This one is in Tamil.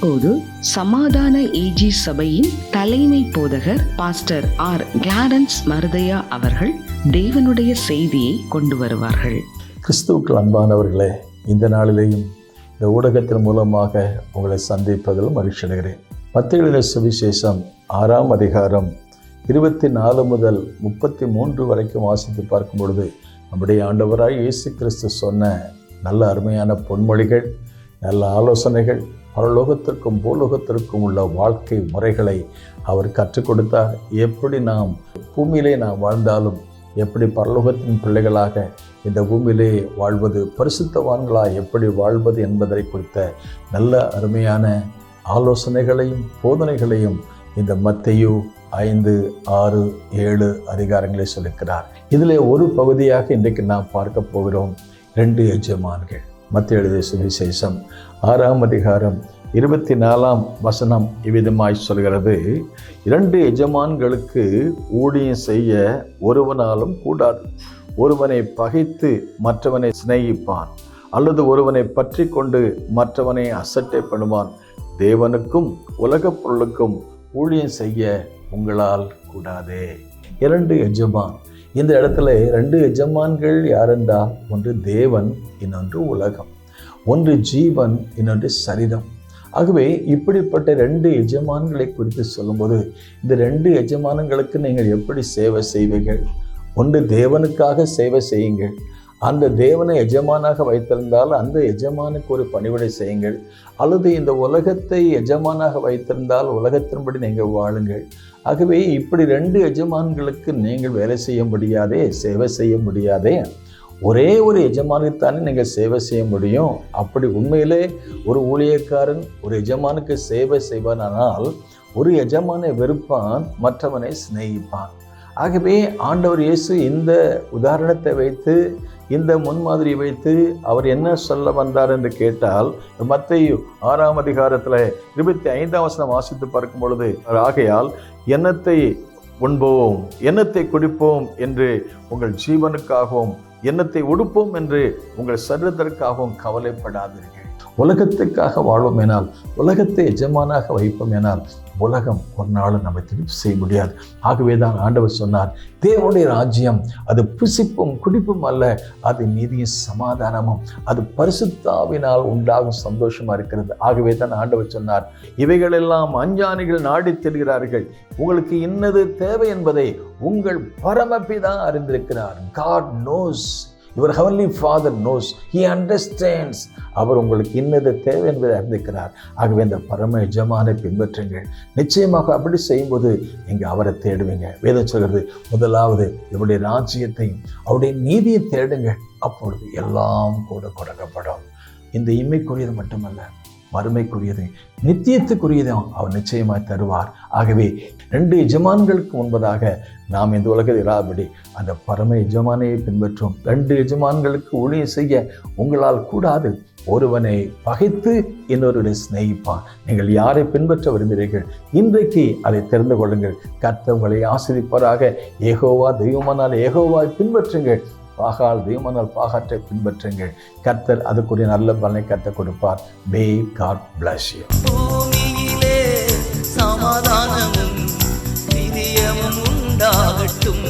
அப்போது சமாதான ஏஜி சபையின் தலைமை போதகர் பாஸ்டர் ஆர். கிளாரன்ஸ் மருதையா அவர்கள் தேவனுடைய செய்தியை கொண்டு வருவார்கள். கிறிஸ்துவுக்கு அன்பானவர்களே இந்த நாளிலேயும் இந்த ஊடகத்தின் மூலமாக உங்களை சந்திப்பதில் மகிழ்ச்சி அடைகிறேன். மத்திய சுவிசேஷம் ஆறாம் அதிகாரம் இருபத்தி நாலு முதல் முப்பத்தி மூன்று வரைக்கும் வாசித்து பார்க்கும் பொழுது நம்முடைய ஆண்டவராய் இயேசு கிறிஸ்து சொன்ன நல்ல அருமையான பொன்மொழிகள் நல்ல ஆலோசனைகள் பரலோகத்திற்கும் பூலோகத்திற்கும் உள்ள வாழ்க்கை முறைகளை அவர் கற்றுக் கொடுத்தார். எப்படி நாம் பூமியிலே நாம் வாழ்ந்தாலும் எப்படி பரலோகத்தின் பிள்ளைகளாக இந்த பூமியிலே வாழ்வது பரிசுத்தவான்களாக எப்படி வாழ்வது என்பதை குறித்த நல்ல அருமையான ஆலோசனைகளையும் போதனைகளையும் இந்த மத்தையு ஐந்து ஆறு ஏழு அதிகாரங்களை சொல்லிக்கிறார் இதில் ஒரு பகுதியாக இன்றைக்கு நாம் பார்க்க போகிறோம். ரெண்டு எஜமான்கள். மத்திய எழுதிய சுவிசேஷம். ஆறாம் அதிகாரம் இருபத்தி நாலாம் வசனம் இவ்விதமாய் சொல்கிறது. இரண்டு எஜமான்களுக்கு ஊழியம் செய்ய ஒருவனாலும் கூடாது. ஒருவனை பகைத்து மற்றவனை சிநேகிப்பான் அல்லது ஒருவனை பற்றி கொண்டு மற்றவனை அசட்டை பண்ணுவான். தேவனுக்கும் உலகப் பொருளுக்கும் ஊழியம் செய்ய உங்களால் கூடாதே. இரண்டு எஜமான் இந்த இடத்துல ரெண்டு எஜமான்கள் யாரென்றால் ஒன்று தேவன் இன்னொன்று உலகம். ஒன்று ஜீவன் இன்னொன்று சரீரம் ஆகவே இப்படிப்பட்ட ரெண்டு எஜமான்களை குறித்து சொல்லும்போது இந்த ரெண்டு எஜமானங்களுக்கு நீங்கள் எப்படி சேவை செய்வீர்கள்? ஒன்று தேவனுக்காக சேவை செய்யுங்கள் அந்த தேவனை எஜமானாக வைத்திருந்தால் அந்த எஜமானுக்கு ஒரு பணிவிடை செய்யுங்கள். அல்லது இந்த உலகத்தை எஜமானாக வைத்திருந்தால் உலகத்தின்படி நீங்கள் வாழுங்கள். ஆகவே இப்படி ரெண்டு எஜமான்களுக்கு நீங்கள் வேலை செய்ய முடியாதே சேவை செய்ய முடியாதே. ஒரே ஒரு எஜமானுக்குத்தானே நீங்கள் சேவை செய்ய முடியும். அப்படி உண்மையிலே ஒரு ஊழியக்காரன் ஒரு எஜமானுக்கு சேவை செய்வானால் ஒரு எஜமானை வெறுப்பான் மற்றவனை சிநேகிப்பான். ஆகவே ஆண்டவர் இயேசு இந்த உதாரணத்தை வைத்து இந்த முன்மாதிரி வைத்து அவர் என்ன சொல்ல வந்தார் என்று கேட்டால் மத்தையு ஆறாம் அதிகாரத்தில் இருபத்தி ஐந்தாம் வசனம் வாசித்து பார்க்கும் பொழுது ஆகையால் எண்ணத்தை உண்போம் எண்ணத்தை குடிப்போம் என்று உங்கள் ஜீவனுக்காகவும் எண்ணத்தை உடுப்போம் என்று உங்கள் சரீரத்திற்காகவும் கவலைப்படாதீர்கள். உலகத்துக்காக வாழ்வோம் எனால் உலகத்தை எஜமானாக வைப்போம் எனால் உலகம் ஒரு நாளும் நம்மை திருப்பி செய்ய முடியாது. ஆகவே தான் ஆண்டவர் சொன்னார் தேவனுடைய ராஜ்யம் அது புசிப்பும் குடிப்பும் அல்ல அது நீதியும் சமாதானமும் அது பரிசுத்தாவினால் உண்டாகும் சந்தோஷமா இருக்கிறது. ஆகவே தான் ஆண்டவர் சொன்னார் இவைகளெல்லாம் அஞ்ஞானிகள் நாடி தெரிகிறார்கள். உங்களுக்கு இன்னது தேவை என்பதை உங்கள் பரமப்பிதான் அறிந்திருக்கிறார். காட் நோஸ் இவர் heavenly father knows he understands அவர் உங்களுக்கு இன்னது தேவை என்பதை அறிந்திருக்கிறார். ஆகவே இந்த பரம எஜமானை பின்பற்றுங்கள். நிச்சயமாக அப்படி செய்யும்போது நீங்கள் அவரை தேடுவீங்க. வேதம் சொல்கிறது முதலாவது இவருடைய ராஜ்யத்தையும் அவருடைய நீதியை தேடுங்க அப்பொழுது எல்லாம் கூட கொடுக்கப்படும். இந்த இம்மைக்குரியது மட்டுமல்ல மறுமைக்குரியது. நித்தியத்துக்குரியதும் அவர் நிச்சயமாய் தருவார். ஆகவே ரெண்டு எஜமான்களுக்கு முன்பதாக நாம் இந்த உலகத்தில் இராபடி அந்த பரம எஜமானையை பின்பற்றும். ரெண்டு எஜமான்களுக்கு ஊழியம் செய்ய உங்களால் கூடாது. ஒருவனை பகைத்து இன்னொருவனை சிநேகிப்பான். நீங்கள் யாரை பின்பற்ற விரும்புகிறீர்கள்? இன்றைக்கு அதை தெரிந்து கொள்ளுங்கள். கர்த்தவங்களை ஆசிரிப்பராக ஏகோவா தெய்வமானால் ஏகோவாய் பின்பற்றுங்கள். பாகால் தெய்வமானால் பாகாற்றை பின்பற்றுங்கள். கர்த்தர் அதுக்குரிய நல்ல பலனை கற்றுக் கொடுப்பார். பே காட் பிளஸ் யூ சமாதானமும் உண்டாகட்டும்.